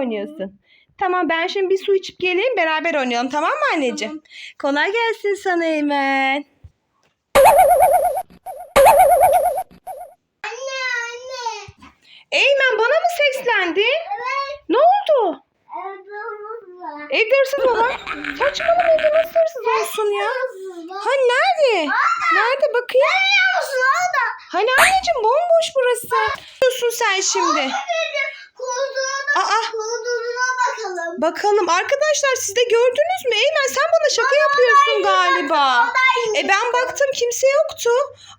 oynuyorsun? Tamam ben şimdi bir su içip geleyim beraber oynayalım tamam mı anneciğim? Kolay gelsin sana Eymen. Anne anne. Eymen bana mı seslendin? Evet. Ne oldu? Evde hırsız mı var? Saçmalama evde nasıl hırsız olsun ya? Hani nerede? Nerede bakayım? Görüyor musun orada? Hani anneciğim bomboş burası. Ne yapıyorsun sen şimdi? Kurduğuna, Aa. kurduğuna bakalım. Bakalım arkadaşlar siz de gördünüz mü? Eymen sen bana şaka yapıyorsun galiba. E ben baktım kimse yoktu.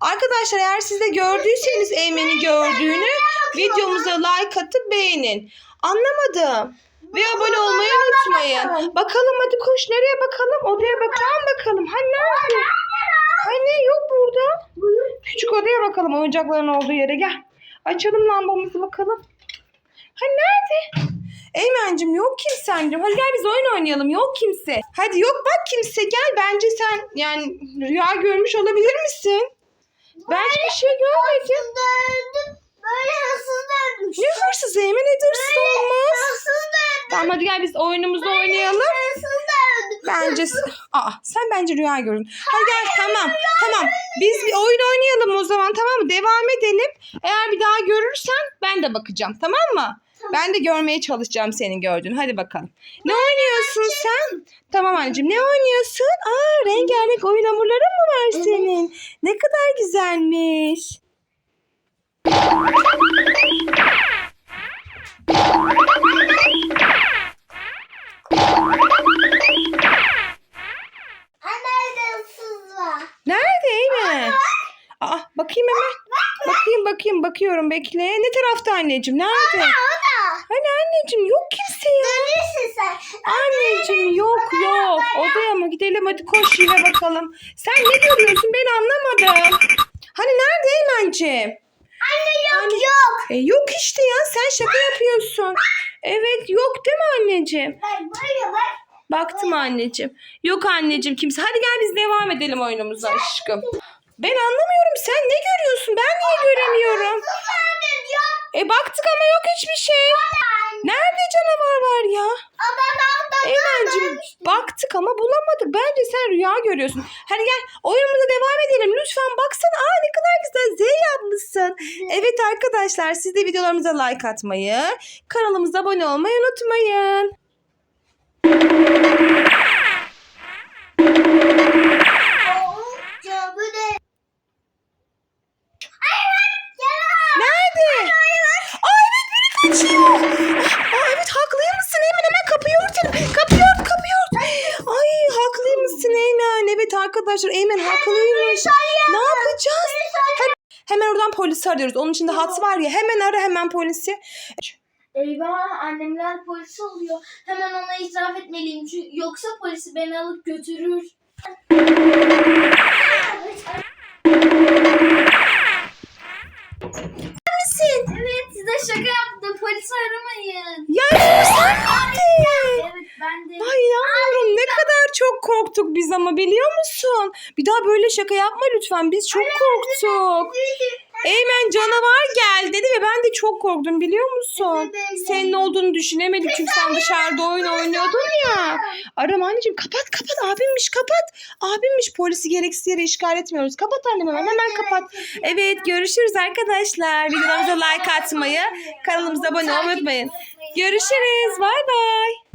Arkadaşlar eğer siz de gördüyseniz Eymen'i gördüğünü videomuza like atıp beğenin. Anlamadım. Ve abone olmayı unutmayın. Bakalım hadi koş nereye bakalım? Odaya bakalım bakalım. Hani nerede? Hani yok burada. Küçük odaya bakalım oyuncakların olduğu yere gel. Açalım lambamızı bakalım. Hani nerede? Eymen'cim yok kimsencim. Hadi gel biz oyun oynayalım. Yok kimse. Hadi yok bak kimse gel. Bence sen yani rüya görmüş olabilir misin? Ben hiçbir şey görmedim. Böyle hırsız dönmüş. Ne hırsız Eymen ne hırsız olmaz. Hırsız. Tamam hadi gel biz oyunumuzu oynayalım. Hırsız döndüm. Bence Aa sen bence rüya gördün. Hadi gel tamam tamam. Biz bir oyun oynayalım o zaman tamam mı? Devam edelim. Eğer bir daha görürsen ben de bakacağım tamam mı? Ben de görmeye çalışacağım senin gördüğünü. Hadi bakalım. Ne oynuyorsun sen? Tamam anneciğim ne oynuyorsun? Aa rengarenk oyun hamurların mı var senin? Ne kadar güzelmiş. Nerede Eymen? Aa bakayım hemen. Bakayım bakayım bakıyorum bekle. Ne tarafta anneciğim? Nerede? Hani anneciğim yok kimse ya. Neredesin sen? Anneciğim yok yok. Odaya mı gidelim hadi koş yine bakalım. Sen ne görüyorsun ben anlamadım. Hani nerede Eymen'ciğim? Anne yok Anne- yok. E, yok işte ya sen şaka yapıyorsun. Evet yok değil mi anneciğim? Bak bak. Baktım anneciğim. Yok anneciğim kimse. Hadi gel biz devam edelim oyunumuza aşkım. Ben anlamıyorum sen ne görüyorsun ben niye göremiyorum? E baktık ama yok hiçbir şey. Nerede canavar var ya? Eymen'cim baktık ama bulamadık. Bence sen rüya görüyorsun. Hadi gel oyunumuza devam edelim. Lütfen baksana. Aa ne kadar güzel Z yapmışsın. Evet arkadaşlar siz de videolarımıza like atmayı, kanalımıza abone olmayı unutmayın. Kaçıyor. Aa evet haklıymışsın Eymen hemen kapıyı örtelim. Kapıyı ört kapıyı ört. Ay haklıymışsın Eymen. Evet arkadaşlar Eymen haklıymış. Ne yapacağız? Hem- hemen oradan polisi arıyoruz. Onun içinde hat var ya hemen ara hemen polisi. Eyvah annemler polis oluyor. Hemen ona itiraf etmeliyim. Çünkü yoksa polisi beni alıp götürür. Sen miydin? Evet ben de. Ay kadar çok korktuk biz ama biliyor musun? Bir daha böyle şaka yapma lütfen. Biz çok korktuk. Eymen canavar geldi dedi ve ben de çok korktum biliyor musun? Senin olduğunu düşünemedik çünkü sen dışarıda oyun oynuyordun ya. Arama anneciğim kapat kapat abimmiş kapat. Abimmiş polisi gereksiz yere işgal etmiyoruz. Kapat annem hemen hemen kapat. Evet görüşürüz arkadaşlar. Videolarımıza like atmayı, kanalımıza abone olmayı unutmayın. Görüşürüz. Bay bay.